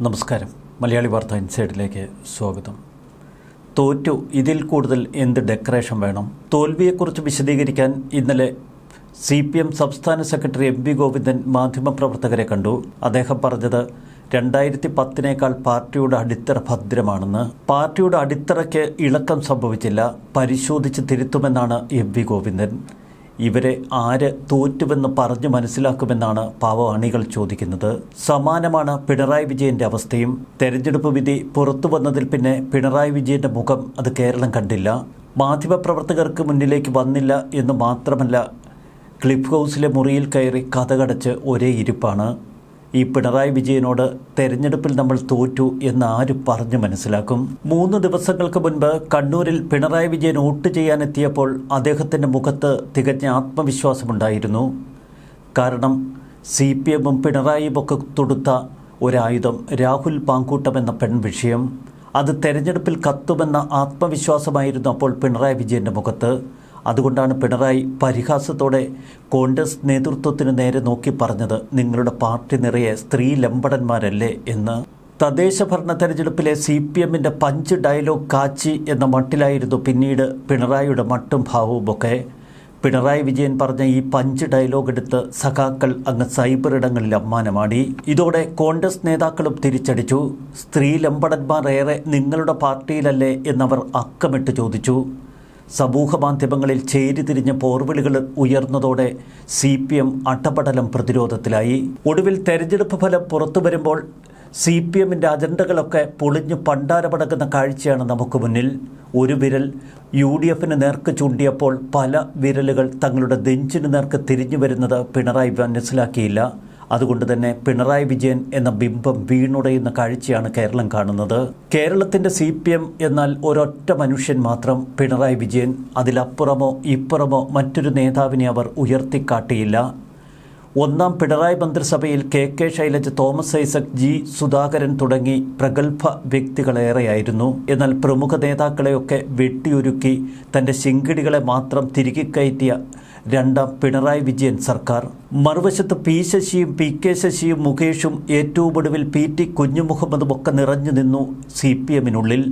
നമസ്കാരം. മലയാളി വാർത്ത ഇൻസൈഡിലേക്ക് സ്വാഗതം. തോറ്റു ഇതിൽ കൂടുതൽ എന്ത് ഡെക്കറേഷൻ വേണം? തോൽവിയെക്കുറിച്ച് വിശദീകരിക്കാൻ ഇന്നലെ സി പി എം സംസ്ഥാന സെക്രട്ടറി എം വി ഗോവിന്ദൻ മാധ്യമപ്രവർത്തകരെ കണ്ടു. അദ്ദേഹം പറഞ്ഞത് രണ്ടായിരത്തി പത്തിനേക്കാൾ പാർട്ടിയുടെ അടിത്തറ ഭദ്രമാണെന്ന്. പാർട്ടിയുടെ അടിത്തറയ്ക്ക് ഇളക്കം സംഭവിച്ചില്ല. പരിശോധിച്ച് തിരുത്തുമെന്നാണ് എം വി ഗോവിന്ദൻ. ഇവരെ ആര് തോറ്റുവെന്ന് പറഞ്ഞു മനസ്സിലാക്കുമെന്നാണ് പാവ അണികൾ ചോദിക്കുന്നത്. സമാനമാണ് പിണറായി വിജയന്റെ അവസ്ഥയും. തെരഞ്ഞെടുപ്പ് വിധി പുറത്തു വന്നതിൽ പിന്നെ പിണറായി വിജയന്റെ മുഖം അത് കേരളം കണ്ടില്ല. മാധ്യമപ്രവർത്തകർക്ക് മുന്നിലേക്ക് വന്നില്ല എന്ന് മാത്രമല്ല ക്ലിഫ് ഹൗസിലെ മുറിയിൽ കയറി കഥകടച്ച് ഒരേ ഇരിപ്പാണ്. ഈ പിണറായി വിജയനോട് തെരഞ്ഞെടുപ്പിൽ നമ്മൾ തോറ്റു എന്ന് ആര് പറഞ്ഞു മനസ്സിലാക്കും? മൂന്ന് ദിവസങ്ങൾക്ക് മുൻപ് കണ്ണൂരിൽ പിണറായി വിജയൻ വോട്ട് ചെയ്യാനെത്തിയപ്പോൾ അദ്ദേഹത്തിന്റെ മുഖത്ത് തികഞ്ഞ ആത്മവിശ്വാസമുണ്ടായിരുന്നു. കാരണം സി പി എമ്മും പിണറായിയും ഒക്കെ തൊടുത്ത ഒരായുധം രാഹുൽ പാങ്കൂട്ടം എന്ന പെൺവിഷയം അത് തെരഞ്ഞെടുപ്പിൽ കത്തുമെന്ന ആത്മവിശ്വാസമായിരുന്നു അപ്പോൾ പിണറായി വിജയന്റെ മുഖത്ത്. അതുകൊണ്ടാണ് പിണറായി പരിഹാസത്തോടെ കോൺഗ്രസ് നേതൃത്വത്തിന് നേരെ നോക്കി പറഞ്ഞത് നിങ്ങളുടെ പാർട്ടി നിറയെ സ്ത്രീ ലംബടന്മാരല്ലേ എന്ന്. തദ്ദേശ ഭരണ തെരഞ്ഞെടുപ്പിലെ സി പി എമ്മിന്റെ പഞ്ച് ഡയലോഗ് കാച്ചി എന്ന മട്ടിലായിരുന്നു പിന്നീട് പിണറായിയുടെ മട്ടും ഭാവവുമൊക്കെ പിണറായി വിജയൻ പറഞ്ഞ ഈ പഞ്ച് ഡയലോഗ് എടുത്ത് സഖാക്കൾ അങ്ങ് സൈബർ ഇടങ്ങളിൽ അമ്മാനമാടി. ഇതോടെ കോൺഗ്രസ് നേതാക്കളും തിരിച്ചടിച്ചു. സ്ത്രീ ലംബടന്മാർ ഏറെ നിങ്ങളുടെ പാർട്ടിയിലല്ലേ എന്നവർ അക്കമിട്ട് ചോദിച്ചു. സമൂഹ മാധ്യമങ്ങളിൽ ചേരിതിരിഞ്ഞ പോർവിളികൾ ഉയർന്നതോടെ സി പി എം അട്ടപടലം പ്രതിരോധത്തിലായി. ഒടുവിൽ തെരഞ്ഞെടുപ്പ് ഫലം പുറത്തു വരുമ്പോൾ സി പി എമ്മിന്റെ അജണ്ടകളൊക്കെ പൊളിഞ്ഞു പണ്ടാരമടക്കുന്ന കാഴ്ചയാണ് നമുക്ക് മുന്നിൽ. ഒരു വിരൽ യു ഡി എഫിന് നേർക്ക് ചൂണ്ടിയപ്പോൾ പല വിരലുകൾ തങ്ങളുടെ നെഞ്ചിന് നേർക്ക് തിരിഞ്ഞു വരുന്നത് പിണറായി മനസ്സിലാക്കിയില്ല. അതുകൊണ്ട് തന്നെ പിണറായി വിജയൻ എന്ന ബിംബം വീണുടയുന്ന കാഴ്ചയാണ് കേരളം കാണുന്നത്. കേരളത്തിന്റെ സി പി എം എന്നാൽ ഒരൊറ്റ മനുഷ്യൻ മാത്രം പിണറായി വിജയൻ. അതിലപ്പുറമോ ഇപ്പുറമോ മറ്റൊരു നേതാവിനെ അവർ ഉയർത്തിക്കാട്ടിയില്ല. ഒന്നാം പിണറായി മന്ത്രിസഭയിൽ K K Shailaja Thomas Isaac G Sudhakaran തുടങ്ങി പ്രഗത്ഭ വ്യക്തികളേറെയായിരുന്നു. എന്നാൽ പ്രമുഖ നേതാക്കളെയൊക്കെ വെട്ടിയൊരുക്കി തന്റെ ശിങ്കിടികളെ മാത്രം തിരികെ കയറ്റിയ രണ്ടാം പിണറായി വിജയൻ സർക്കാർ. മറുവശത്ത് പി ശശിയും പി കെ ശശിയും മുകേഷും ഏറ്റവും ഒടുവിൽ പി ടി കുഞ്ഞുമുഹമ്മദും ഒക്കെ നിറഞ്ഞു നിന്നു സി പി എമ്മിനുള്ളിൽ.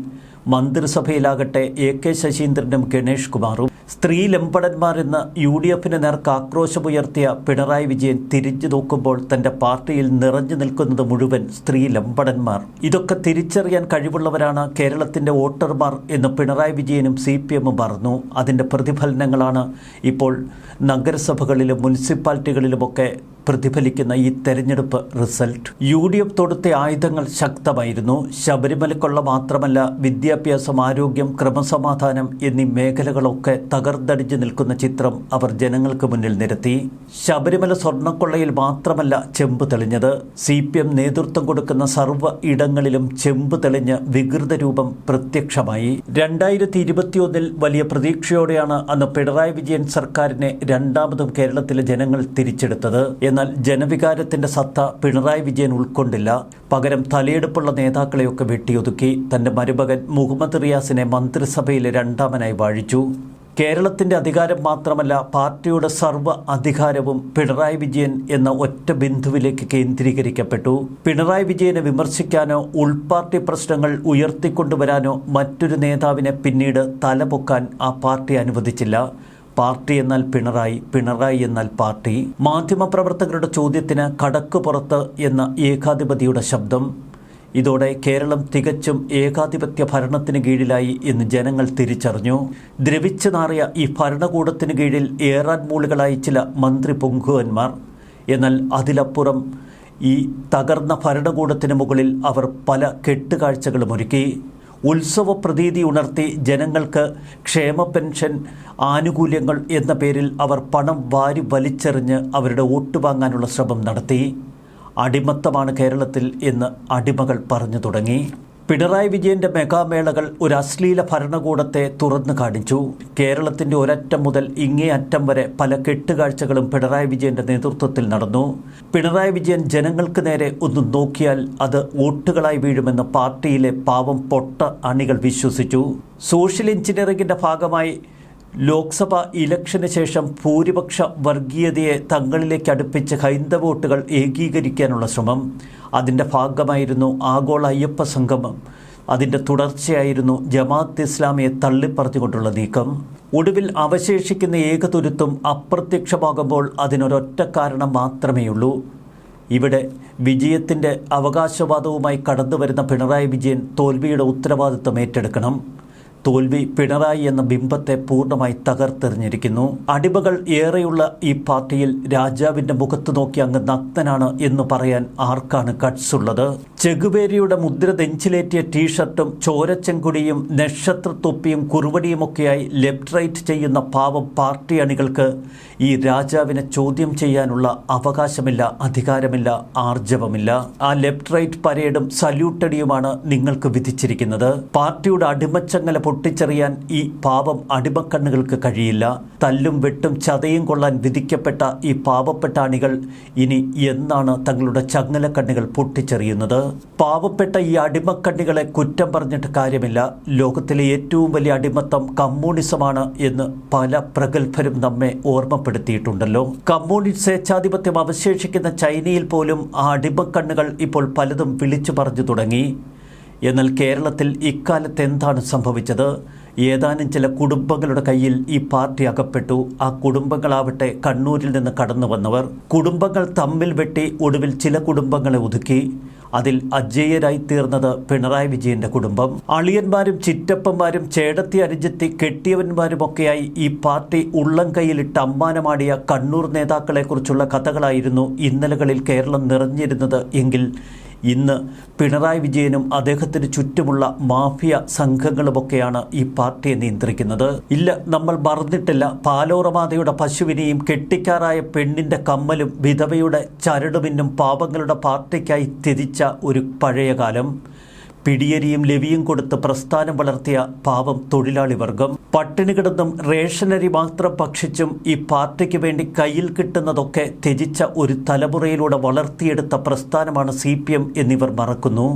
മന്ത്രിസഭയിലാകട്ടെ എ കെ ശശീന്ദ്രനും ഗണേഷ് കുമാറും. സ്ത്രീ ലംബടന്മാരെന്ന് യു ഡി എഫിന് നേർക്ക് ആക്രോശമുയർത്തിയ പിണറായി വിജയൻ തിരിഞ്ഞു നോക്കുമ്പോൾ തന്റെ പാർട്ടിയിൽ നിറഞ്ഞു നിൽക്കുന്നത് മുഴുവൻ സ്ത്രീ ലംബടന്മാർ ഇതൊക്കെ തിരിച്ചറിയാൻ കഴിവുള്ളവരാണ് കേരളത്തിന്റെ വോട്ടർമാർ എന്ന് പിണറായി വിജയനും സി പി എമ്മും പറഞ്ഞു. അതിന്റെ പ്രതിഫലനങ്ങളാണ് ഇപ്പോൾ നഗരസഭകളിലും മുനിസിപ്പാലിറ്റികളിലുമൊക്കെ പ്രതിഫലിക്കുന്ന ഈ തെരഞ്ഞെടുപ്പ് റിസൾട്ട്. യു ഡി എഫ് തൊടുത്ത ആയുധങ്ങൾ ശക്തമായിരുന്നു. ശബരിമലക്കുള്ള മാത്രമല്ല വിദ്യാഭ്യാസം ആരോഗ്യം ക്രമസമാധാനം എന്നീ മേഖലകളൊക്കെ തകർന്നടിഞ്ഞു നിൽക്കുന്ന ചിത്രം അവർ ജനങ്ങൾക്ക് മുന്നിൽ നിരത്തി. ശബരിമല സ്വർണക്കൊള്ളയിൽ മാത്രമല്ല ചെമ്പ് തെളിഞ്ഞത്. സി പി എം നേതൃത്വം കൊടുക്കുന്ന സർവ ഇടങ്ങളിലും ചെമ്പ് തെളിഞ്ഞ് വികൃത രൂപം പ്രത്യക്ഷമായി. രണ്ടായിരത്തി ഇരുപത്തിയൊന്നിൽ വലിയ പ്രതീക്ഷയോടെയാണ് അന്ന് പിണറായി വിജയൻ സർക്കാരിനെ രണ്ടാമതും കേരളത്തിലെ ജനങ്ങൾ തിരിച്ചെടുത്തത്. എന്നാൽ ജനവികാരത്തിന്റെ സത്ത പിണറായി വിജയൻ ഉൾക്കൊണ്ടില്ല. പകരം തലയെടുപ്പുള്ള നേതാക്കളെയൊക്കെ വെട്ടിയൊതുക്കി തന്റെ മരുമകൻ മുഹമ്മദ് റിയാസിനെ മന്ത്രിസഭയിലെ രണ്ടാമനായി വാഴിച്ചു. കേരളത്തിന്റെ അധികാരം മാത്രമല്ല പാർട്ടിയുടെ സർവ അധികാരവും പിണറായി വിജയൻ എന്ന ഒറ്റ ബിന്ദുവിലേക്ക് കേന്ദ്രീകരിക്കപ്പെട്ടു. പിണറായി വിജയനെ വിമർശിക്കാനോ ഉൾപാർട്ടി പ്രശ്നങ്ങൾ ഉയർത്തിക്കൊണ്ടുവരാനോ മറ്റൊരു നേതാവിനെ പിന്നീട് തലപൊക്കാൻ ആ പാർട്ടി അനുവദിച്ചില്ല. പാർട്ടി എന്നാൽ പിണറായി പിണറായി എന്നാൽ പാർട്ടി. മാധ്യമപ്രവർത്തകരുടെ ചോദ്യത്തിന് കടക്ക് പുറത്ത് എന്ന ഏകാധിപതിയുടെ ശബ്ദം. ഇതോടെ കേരളം തികച്ചും ഏകാധിപത്യ ഭരണത്തിന് കീഴിലായി എന്ന് ജനങ്ങൾ തിരിച്ചറിഞ്ഞു. ദ്രവിച്ചു നാറിയ ഈ ഭരണകൂടത്തിന് കീഴിൽ ഏറാൻ മൂളുകളായി ചില മന്ത്രി പൊങ്കുവന്മാർ. എന്നാൽ അതിലപ്പുറം ഈ തകർന്ന ഭരണകൂടത്തിന് മുകളിൽ അവർ പല കെട്ടുകാഴ്ചകളും ഒരുക്കി. ഉത്സവ പ്രതീതി ഉണർത്തി ജനങ്ങൾക്ക് ക്ഷേമ പെൻഷൻ ആനുകൂല്യങ്ങൾ എന്ന പേരിൽ അവർ പണം വാരി വലിച്ചെറിഞ്ഞ് അവരുടെ വോട്ട് വാങ്ങാനുള്ള ശ്രമം നടത്തി. അടിമത്തമാണ് കേരളത്തിൽ എന്ന് അടിമകൾ പറഞ്ഞു തുടങ്ങി. പിണറായി വിജയന്റെ മെഗാമേളകൾ ഒരു അശ്ലീല ഭരണകൂടത്തെ തുറന്നു കാണിച്ചു. കേരളത്തിന്റെ ഒരറ്റം മുതൽ ഇങ്ങേ അറ്റം വരെ പല കെട്ടുകാഴ്ചകളും പിണറായി വിജയന്റെ നേതൃത്വത്തിൽ നടന്നു. പിണറായി വിജയൻ ജനങ്ങൾക്ക് നേരെ ഒന്ന് നോക്കിയാൽ അത് വോട്ടുകളായി വീഴുമെന്ന് പാർട്ടിയിലെ പാവം പൊട്ട അണികൾ വിശ്വസിച്ചു. സോഷ്യൽ എഞ്ചിനീയറിംഗിന്റെ ഭാഗമായി ലോക്സഭ ഇലക്ഷന് ശേഷം ഭൂരിപക്ഷ വർഗീയതയെ തങ്ങളിലേക്ക് അടുപ്പിച്ച് ഹൈന്ദവ വോട്ടുകൾ ഏകീകരിക്കാനുള്ള ശ്രമം. അതിന്റെ ഭാഗമായിരുന്നു ആഗോള അയ്യപ്പ സംഗമം. അതിന്റെ തുടർച്ചയായിരുന്നു ജമാഅത്ത് ഇസ്ലാമിയെ തള്ളിപ്പറഞ്ഞുകൊണ്ടുള്ള നീക്കം. ഒടുവിൽ അവശേഷിക്കുന്ന ഏകതുരുത്തും അപ്രത്യക്ഷമാകുമ്പോൾ അതിനൊരൊറ്റ കാരണം മാത്രമേയുള്ളൂ. ഇവിടെ വിജയത്തിന്റെ അവകാശവാദവുമായി കടന്നുവരുന്ന പിണറായി വിജയൻ തോൽവിയുടെ ഉത്തരവാദിത്വം ഏറ്റെടുക്കണം. തോൽവി പിണറായി എന്ന ബിംബത്തെ പൂർണമായി തകർത്തെറിഞ്ഞിരിക്കുന്നു. അടിമകൾ ഏറെയുള്ള ഈ പാർട്ടിയിൽ രാജാവിന്റെ മുഖത്ത് നോക്കി അങ്ങ് നഗ്നനാണ് എന്ന് പറയാൻ ആർക്കാണ് കട്സ് ഉള്ളത് ചെകുവേരിയുടെ മുദ്ര നെഞ്ചിലേറ്റിയ ടീഷർട്ടും ചോരച്ചെങ്കുടിയും നക്ഷത്ര തൊപ്പിയും കുറുവടിയുമൊക്കെയായി ലെഫ്റ്റ് റൈറ്റ് ചെയ്യുന്ന പാവം പാർട്ടി അണികൾക്ക് ഈ രാജാവിനെ ചോദ്യം ചെയ്യാനുള്ള അവകാശമില്ല അധികാരമില്ല ആർജവമില്ല. ആ ലെഫ്റ്റ് റൈറ്റ് പരേഡും സല്യൂട്ടടിയുമാണ് നിങ്ങൾക്ക് വിധിച്ചിരിക്കുന്നത്. പാർട്ടിയുടെ അടിമച്ചങ്ങല പൊട്ടിച്ചെറിയാൻ ഈ പാപം അടിമക്കണ്ണുകൾക്ക് കഴിയില്ല. തല്ലും വെട്ടും ചതയും കൊള്ളാൻ വിധിക്കപ്പെട്ട ഈ പാവപ്പെട്ട അണികൾ ഇനി എന്നാണ് തങ്ങളുടെ ചങ്ങലക്കണ്ണുകൾ പൊട്ടിച്ചെറിയുന്നത്? പാവപ്പെട്ട ഈ അടിമക്കണ്ണികളെ കുറ്റം പറഞ്ഞിട്ട് കാര്യമില്ല. ലോകത്തിലെ ഏറ്റവും വലിയ അടിമത്തം കമ്മ്യൂണിസമാണ് എന്ന് പല പ്രഗത്ഭരും നമ്മെ ഓർമ്മപ്പെടുത്തിയിട്ടുണ്ടല്ലോ. കമ്മ്യൂണിസ്റ്റ് സ്വേച്ഛാധിപത്യം അവശേഷിക്കുന്ന ചൈനയിൽ പോലും ആ അടിമക്കണ്ണുകൾ ഇപ്പോൾ പലതും വിളിച്ചു പറഞ്ഞു തുടങ്ങി. എന്നാൽ കേരളത്തിൽ ഇക്കാലത്ത് എന്താണ് സംഭവിച്ചത്? ഏതാനും ചില കുടുംബങ്ങളുടെ കയ്യിൽ ഈ പാർട്ടി അകപ്പെട്ടു. ആ കുടുംബങ്ങളാവട്ടെ കണ്ണൂരിൽ നിന്ന് കടന്നു വന്നവർ കുടുംബങ്ങൾ തമ്മിൽ വെട്ടി ഒടുവിൽ ചില കുടുംബങ്ങളെ ഒതുക്കി. അതിൽ അജേയരായി തീർന്നത് പിണറായി വിജയന്റെ കുടുംബം. അളിയന്മാരും ചിറ്റപ്പന്മാരും ചേടത്തി അരിഞ്ചെത്തി കെട്ടിയവന്മാരുമൊക്കെയായി ഈ പാർട്ടി ഉള്ളം കൈയിലിട്ട് അമ്മാനമാടിയ കണ്ണൂർ നേതാക്കളെക്കുറിച്ചുള്ള കഥകളായിരുന്നു ഇന്നലകളിൽ കേരളം നിറഞ്ഞിരുന്നത് എങ്കിൽ ഇന്ന് പിണറായി വിജയനും അദ്ദേഹത്തിന് ചുറ്റുമുള്ള മാഫിയ സംഘങ്ങളുമൊക്കെയാണ് ഈ പാർട്ടിയെ നിയന്ത്രിക്കുന്നത്. ഇല്ല നമ്മൾ മറന്നിട്ടില്ല. പാലോറമാതയുടെ പശുവിനെയും കെട്ടിക്കാറായ പെണ്ണിന്റെ കമ്മലും വിധവയുടെ ചരടുമിന്നും പാപങ്ങളുടെ പാർട്ടിക്കായി തിരിച്ച ഒരു പഴയ കാലം പിടിയരിയും ലവിയും കൊടുത്ത് പ്രസ്ഥാനം വളർത്തിയ പാവം തൊഴിലാളി വർഗം. പട്ടിണി കിടന്നും റേഷനരി മാത്രം ഭക്ഷിച്ചും ഈ പാർട്ടിക്ക് വേണ്ടി കയ്യിൽ കിട്ടുന്നതൊക്കെ ത്യജിച്ച ഒരു തലമുറയിലൂടെ വളർത്തിയെടുത്ത പ്രസ്ഥാനമാണ് സി പി എം എന്നിവർ മറക്കുന്നു.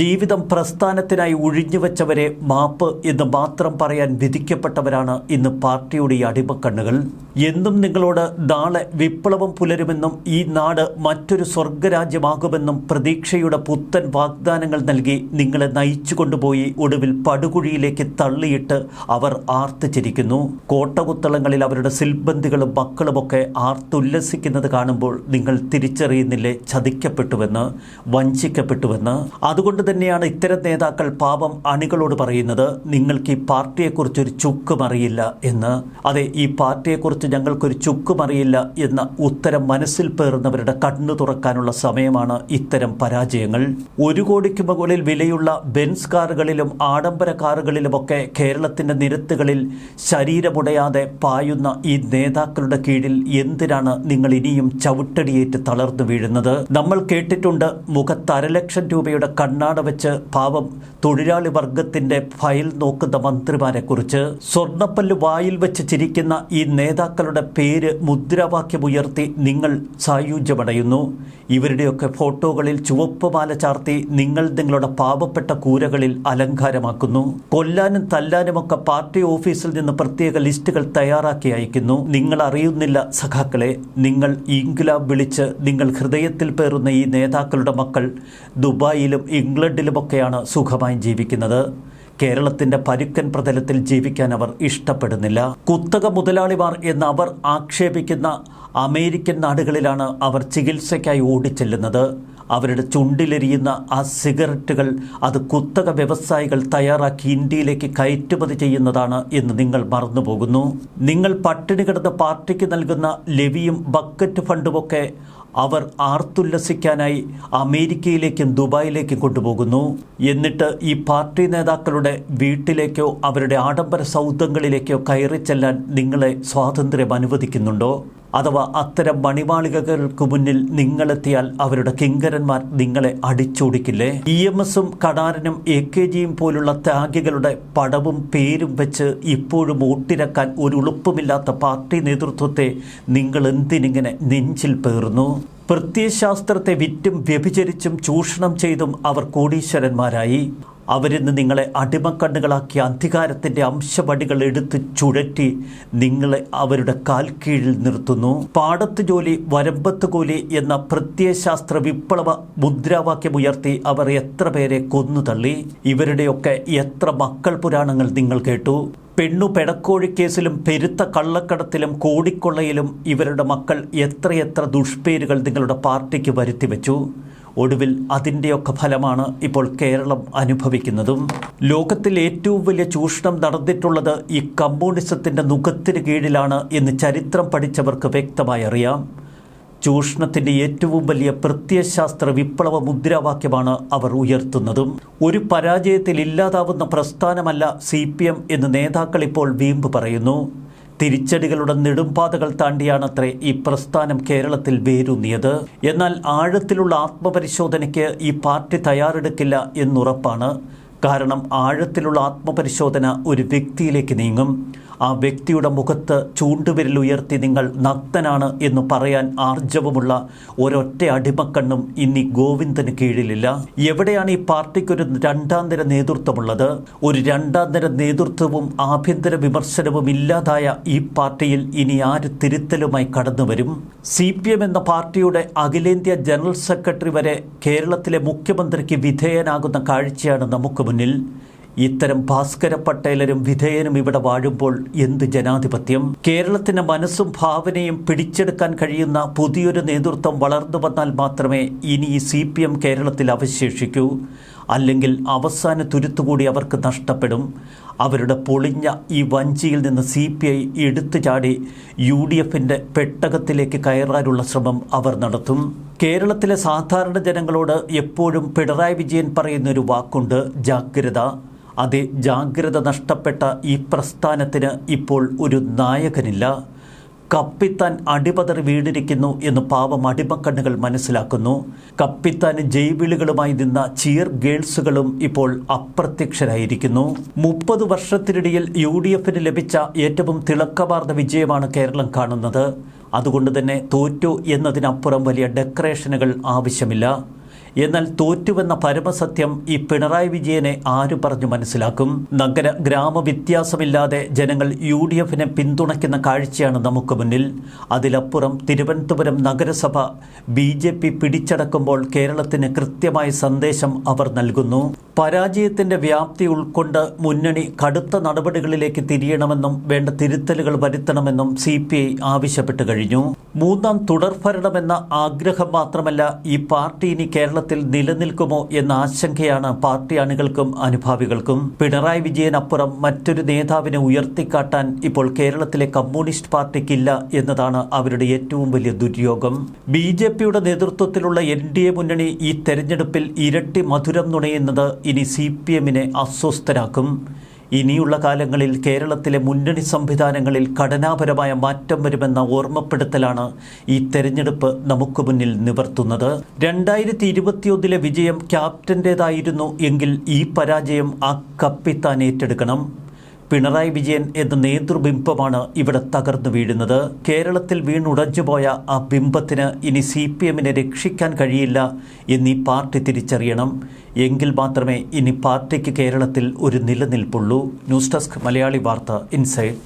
ജീവിതം പ്രസ്ഥാനത്തിനായി ഒഴിഞ്ഞുവെച്ചവരെ മാപ്പ് എന്ന് മാത്രം പറയാൻ വിധിക്കപ്പെട്ടവരാണ് ഇന്ന് പാർട്ടിയുടെ ഈ അടിമക്കണ്ണുകൾ. എന്നും നിങ്ങളോട് നാളെ വിപ്ലവം പുലരുമെന്നും ഈ നാട് മറ്റൊരു സ്വർഗരാജ്യമാകുമെന്നും പ്രതീക്ഷയുടെ പുത്തൻ വാഗ്ദാനങ്ങൾ നൽകി നിങ്ങളെ നയിച്ചു കൊണ്ടുപോയി ഒടുവിൽ പടുകുഴിയിലേക്ക് തള്ളിയിട്ട് അവർ ആർത്തിച്ചിരിക്കുന്നു. കോട്ടകുത്തളങ്ങളിൽ അവരുടെ സിൽബന്ധികളും മക്കളുമൊക്കെ ആർത്തുല്ലസിക്കുന്നത് കാണുമ്പോൾ നിങ്ങൾ തിരിച്ചറിയുന്നില്ലേ? ചതിക്കപ്പെട്ടുവെന്ന് വഞ്ചിക്കപ്പെട്ടുവെന്ന്. അതുകൊണ്ട് തന്നെയാണ് ഇത്തരം നേതാക്കൾ പാപം അണികളോട് പറയുന്നത്. നിങ്ങൾക്ക് ഈ പാർട്ടിയെക്കുറിച്ചൊരു ചുക്കും അറിയില്ല എന്ന്. അതെ ഈ പാർട്ടിയെക്കുറിച്ച് ഞങ്ങൾക്കൊരു ചുക്കുമറിയില്ല എന്ന ഉത്തരം മനസ്സിൽ പേറുന്നവരുടെ കണ്ണു തുറക്കാനുള്ള സമയമാണ് ഇത്തരം പരാജയങ്ങൾ. ഒരു കോടിക്ക് മുകളിൽ വിലയുള്ള ബെൻസ് കാറുകളിലും ആഡംബര കാറുകളിലുമൊക്കെ കേരളത്തിന്റെ നിരത്തുകളിൽ ശരീരമുടയാതെ പായുന്ന ഈ നേതാക്കളുടെ കീഴിൽ എന്തിനാണ് നിങ്ങൾ ഇനിയും ചവിട്ടടിയേറ്റ് തളർന്നു വീഴുന്നത്? നമ്മൾ കേട്ടിട്ടുണ്ട് മുഖത്ത് അരലക്ഷം രൂപയുടെ കണ്ണാട വെച്ച് പാവം തൊഴിലാളി വർഗത്തിന്റെ ഫയൽ നോക്കുന്ന മന്ത്രിമാരെ കുറിച്ച് സ്വർണപ്പല്ല് വായിൽ വെച്ച് ചിരിക്കുന്ന ഈ നേതാക്കളുടെ പേര് മുദ്രാവാക്യമുയർത്തി നിങ്ങൾ സായുജ്യമടയുന്നു. ഇവരുടെയൊക്കെ ഫോട്ടോകളിൽ ചുവപ്പ് മാല ചാർത്തി നിങ്ങൾ നിങ്ങളുടെ പാവപ്പെട്ട കൂരകളിൽ അലങ്കാരമാക്കുന്നു. കൊല്ലാനും തല്ലാനുമൊക്കെ പാർട്ടി ഓഫീസിൽ നിന്ന് പ്രത്യേക ലിസ്റ്റുകൾ തയ്യാറാക്കി അയക്കുന്നു. നിങ്ങൾ അറിയുന്നില്ല സഖാക്കളെ നിങ്ങൾ ഇൻഗ്ലാബ് വിളിച്ച് നിങ്ങൾ ഹൃദയത്തിൽ പേറുന്ന ഈ നേതാക്കളുടെ മക്കൾ ദുബായിലും ഇംഗ്ലണ്ടിലുമൊക്കെയാണ് സുഖമായി ജീവിക്കുന്നത്. കേരളത്തിന്റെ പരുക്കൻ പ്രതലത്തിൽ ജീവിക്കാൻ അവർ ഇഷ്ടപ്പെടുന്നില്ല. കുത്തക മുതലാളിമാർ എന്ന് അവർ ആക്ഷേപിക്കുന്ന അമേരിക്കൻ നാടുകളിലാണ് അവർ ചികിത്സയ്ക്കായി ഓടിച്ചെല്ലുന്നത്. അവരുടെ ചുണ്ടിലെരിയുന്ന ആ സിഗരറ്റുകൾ അത് കുത്തക വ്യവസായികൾ തയ്യാറാക്കി ഇന്ത്യയിലേക്ക് കയറ്റുമതി ചെയ്യുന്നതാണ് എന്ന് നിങ്ങൾ മറന്നുപോകുന്നു. നിങ്ങൾ പട്ടിണി കിടന്ന പാർട്ടിക്ക് നൽകുന്ന ലെവിയും ബക്കറ്റ് ഫണ്ടുമൊക്കെ അവർ ആർത്തുല്ലസിക്കാനായി അമേരിക്കയിലേക്കും ദുബായിലേക്കും കൊണ്ടുപോകുന്നു. എന്നിട്ട് ഈ പാർട്ടി നേതാക്കളുടെ വീട്ടിലേക്കോ അവരുടെ ആഡംബര സൗദങ്ങളിലേക്കോ കയറി ചെല്ലാൻ നിങ്ങളെ സ്വാതന്ത്ര്യം അനുവദിക്കുന്നുണ്ടോ? അഥവാ അത്തരം മണിമാളികകൾക്ക് മുന്നിൽ നിങ്ങളെത്തിയാൽ അവരുടെ കിങ്കരന്മാർ നിങ്ങളെ അടിച്ചോടിക്കില്ലേ? ഇ എം എസും കടാരനും എ കെ ജിയും പോലുള്ള ത്യാഗികളുടെ പടവും പേരും വെച്ച് ഇപ്പോഴും ഓട്ടിരക്കാൻ ഒരു ഉളുപ്പുമില്ലാത്ത പാർട്ടി നേതൃത്വത്തെ നിങ്ങൾ എന്തിനിങ്ങനെ നെഞ്ചിൽ പേർന്നു പ്രത്യയശാസ്ത്രത്തെ വിറ്റും വ്യഭിചരിച്ചും ചൂഷണം ചെയ്തും അവർ കോടീശ്വരന്മാരായി. അവരിന്ന് നിങ്ങളെ അടിമക്കണ്ണുകളാക്കി അധികാരത്തിന്റെ അംശവടികൾ എടുത്ത് ചുഴറ്റി നിങ്ങളെ അവരുടെ കാൽ കീഴിൽ നിർത്തുന്നു. പാടത്ത് ജോലി വരമ്പത്ത് കൂലി എന്ന പ്രത്യയശാസ്ത്ര വിപ്ലവ മുദ്രാവാക്യമുയർത്തി അവർ എത്ര പേരെ കൊന്നു തള്ളി? ഇവരുടെയൊക്കെ എത്ര മക്കൾ പുരാണങ്ങൾ നിങ്ങൾ കേട്ടു? പെണ്ണു പെടക്കോഴി കേസിലും പെരുത്ത കള്ളക്കടത്തിലും കോടിക്കൊള്ളയിലും ഇവരുടെ മക്കൾ എത്രയെത്ര ദുഷ്പേരുകൾ നിങ്ങളുടെ പാർട്ടിക്ക് വരുത്തിവെച്ചു? ഒടുവിൽ അതിന്റെയൊക്കെ ഫലമാണ് ഇപ്പോൾ കേരളം അനുഭവിക്കുന്നതും. ലോകത്തിൽ ഏറ്റവും വലിയ ചൂഷണം നടന്നിട്ടുള്ളത് ഈ കമ്മ്യൂണിസത്തിന്റെ മുഖത്തിന് കീഴിലാണ് എന്ന് ചരിത്രം പഠിച്ചവർക്ക് വ്യക്തമായി അറിയാം. ചൂഷണത്തിന്റെ ഏറ്റവും വലിയ പ്രത്യയശാസ്ത്ര വിപ്ലവ മുദ്രാവാക്യമാണ് അവർ ഉയർത്തുന്നതും. ഒരു പരാജയത്തിൽ ഇല്ലാതാവുന്ന പ്രസ്ഥാനമല്ല സി പി എം എന്ന് നേതാക്കൾ ഇപ്പോൾ വീമ്പ് പറയുന്നു. തിരിച്ചടികളുടെ നെടുമ്പാതകൾ താണ്ടിയാണത്രേ ഈ പ്രസ്ഥാനം കേരളത്തിൽ വേരൂന്നിയത്. എന്നാൽ ആഴത്തിലുള്ള ആത്മപരിശോധനയ്ക്ക് ഈ പാർട്ടി തയ്യാറെടുക്കില്ല എന്നുറപ്പാണ്. കാരണം ആഴത്തിലുള്ള ആത്മപരിശോധന ഒരു വ്യക്തിയിലേക്ക് നീങ്ങും. ആ വ്യക്തിയുടെ മുഖത്ത് ചൂണ്ടുവിരൽ ഉയർത്തി നിങ്ങൾ നഗ്നനാണ് എന്ന് പറയാൻ ആർജവമുള്ള ഒരൊറ്റ അടിമക്കണ്ണും ഇനി ഗോവിന്ദന് കീഴിലില്ല. എവിടെയാണ് ഈ പാർട്ടിക്കൊരു രണ്ടാം നിര നേതൃത്വമുള്ളത്? ഒരു രണ്ടാം നിര നേതൃത്വവും ആഭ്യന്തര വിമർശനവും ഇല്ലാതായ ഈ പാർട്ടിയിൽ ഇനി ആര് തിരുത്തലുമായി കടന്നു വരും സി പി എം എന്ന പാർട്ടിയുടെ അഖിലേന്ത്യാ ജനറൽ സെക്രട്ടറി വരെ കേരളത്തിലെ മുഖ്യമന്ത്രിക്ക് വിധേയനാകുന്ന കാഴ്ചയാണ് നമുക്ക് മുന്നിൽ. ഇത്തരം ഭാസ്കര പട്ടേലരും വിധേയനും ഇവിടെ വാഴുമ്പോൾ എന്ത് ജനാധിപത്യം? കേരളത്തിന്റെ മനസ്സും ഭാവനയും പിടിച്ചെടുക്കാൻ കഴിയുന്ന പുതിയൊരു നേതൃത്വം വളർന്നു വന്നാൽ മാത്രമേ ഇനി ഈ സി പി എം കേരളത്തിൽ അവശേഷിക്കൂ. അല്ലെങ്കിൽ അവസാന തുരുത്തുകൂടി അവർക്ക് നഷ്ടപ്പെടും. അവരുടെ പൊളിഞ്ഞ ഈ വഞ്ചിയിൽ നിന്ന് സി പി ഐ എടുത്തു ചാടി യു ഡി എഫിന്റെ പെട്ടകത്തിലേക്ക് കയറാനുള്ള ശ്രമം അവർ നടത്തും. കേരളത്തിലെ സാധാരണ ജനങ്ങളോട് എപ്പോഴും പിണറായി വിജയൻ പറയുന്നൊരു വാക്കുണ്ട് ജാഗ്രത. അതേ ജാഗ്രത നഷ്ടപ്പെട്ട ഈ പ്രസ്ഥാനത്തിന് ഇപ്പോൾ ഒരു നായകനില്ല. കപ്പിത്താൻ അടിപതറി വീണിരിക്കുന്നു എന്ന് പാവം അടിമക്കണ്ണുകൾ മനസ്സിലാക്കുന്നു. കപ്പിത്താന് ജൈവിളികളുമായി നിന്ന ചിയർ ഗേൾസുകളും ഇപ്പോൾ അപ്രത്യക്ഷരായിരിക്കുന്നു. മുപ്പത് വർഷത്തിനിടയിൽ യു ഡി എഫിന് ലഭിച്ച ഏറ്റവും തിളക്കമാർന്ന വിജയമാണ് കേരളം കാണുന്നത്. അതുകൊണ്ട് തന്നെ തോറ്റു എന്നതിനപ്പുറം വലിയ ഡെക്കറേഷനുകൾ ആവശ്യമില്ല. എന്നാൽ തോറ്റുവെന്ന പരമസത്യം ഈ പിണറായി വിജയനെ ആര് പറഞ്ഞു മനസ്സിലാക്കും? നഗര ഗ്രാമ വ്യത്യാസമില്ലാതെ ജനങ്ങൾ യു ഡി എഫിനെ പിന്തുണയ്ക്കുന്ന കാഴ്ചയാണ് നമുക്ക് മുന്നിൽ. അതിലപ്പുറം തിരുവനന്തപുരം നഗരസഭ ബി ജെ പി പിടിച്ചടക്കുമ്പോൾ കേരളത്തിന് കൃത്യമായ സന്ദേശം അവർ നൽകുന്നു. പരാജയത്തിന്റെ വ്യാപ്തി ഉൾക്കൊണ്ട് മുന്നണി കടുത്ത നടപടികളിലേക്ക് തിരിയണമെന്നും വേണ്ട തിരുത്തലുകൾ വരുത്തണമെന്നും സി പി ഐ ആവശ്യപ്പെട്ടു കഴിഞ്ഞു. മൂന്നാം തുടർഭരണമെന്ന ആഗ്രഹം മാത്രമല്ല ഈ പാർട്ടി ഇനി കേരളത്തിൽ നിലനിൽക്കുമോ എന്ന ആശങ്കയാണ് പാർട്ടി അണികൾക്കും അനുഭാവികൾക്കും. പിണറായി വിജയനപ്പുറം മറ്റൊരു നേതാവിനെ ഉയർത്തിക്കാട്ടാൻ ഇപ്പോൾ കേരളത്തിലെ കമ്മ്യൂണിസ്റ്റ് പാർട്ടിക്കില്ല എന്നതാണ് അവരുടെ ഏറ്റവും വലിയ ദുര്യോഗം. ബി നേതൃത്വത്തിലുള്ള എൻ മുന്നണി ഈ തെരഞ്ഞെടുപ്പിൽ ഇരട്ടി മധുരം നുണയുന്നത് ഇനി സി പി എമ്മിനെ അസ്വസ്ഥരാക്കും. ഇനിയുള്ള കാലങ്ങളിൽ കേരളത്തിലെ മുന്നണി സംവിധാനങ്ങളിൽ ഘടനാപരമായ മാറ്റം വരുമെന്ന ഓർമ്മപ്പെടുത്തലാണ് ഈ തെരഞ്ഞെടുപ്പ് നമുക്ക് മുന്നിൽ നിവർത്തുന്നത്. രണ്ടായിരത്തി ഇരുപത്തിയൊന്നിലെ വിജയം ക്യാപ്റ്റന്റേതായിരുന്നു എങ്കിൽ ഈ പരാജയം ആ കപ്പിത്താൻ ഏറ്റെടുക്കണം. പിണറായി വിജയൻ എന്ന നേതൃബിംബമാണ് ഇവിടെ തകർന്നു വീഴുന്നത്. കേരളത്തിൽ വീണുടഞ്ഞുപോയ ആ ബിംബത്തിന് ഇനി സി പി എമ്മിനെ രക്ഷിക്കാൻ കഴിയില്ല എന്നീ പാർട്ടി തിരിച്ചറിയണം. എങ്കിൽ മാത്രമേ ഇനി പാർട്ടിക്ക് കേരളത്തിൽ ഒരു നിലനിൽപ്പുള്ളൂ. ന്യൂസ് ഡെസ്ക് മലയാളി വാർത്ത ഇൻസൈഡ്